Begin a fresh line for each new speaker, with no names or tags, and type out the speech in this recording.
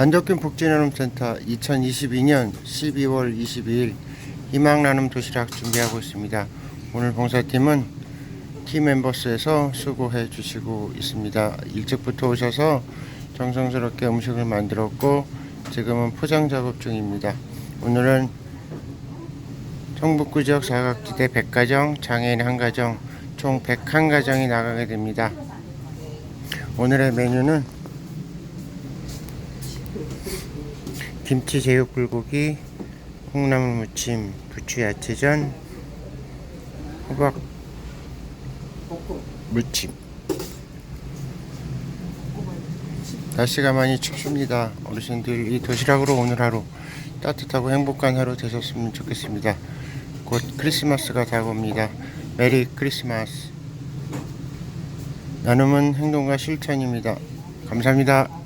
안덕균 복지나눔센터 2022년 12월 22일 희망나눔 도시락 준비하고 있습니다. 오늘 봉사팀은 팀 멤버스에서 수고해 주시고 있습니다. 일찍부터 오셔서 정성스럽게 음식을 만들었고 지금은 포장 작업 중입니다. 오늘은 성북구 지역 사각지대 100가정, 장애인 1가정, 총 101가정이 나가게 됩니다. 오늘의 메뉴는 김치 제육 불고기, 콩나물 무침, 부추 야채전, 호박 무침. 날씨가 많이 춥습니다. 어르신들 이 도시락으로 오늘 하루 따뜻하고 행복한 하루 되셨으면 좋겠습니다. 곧 크리스마스가 다가옵니다. 메리 크리스마스. 나눔은 행동과 실천입니다. 감사합니다.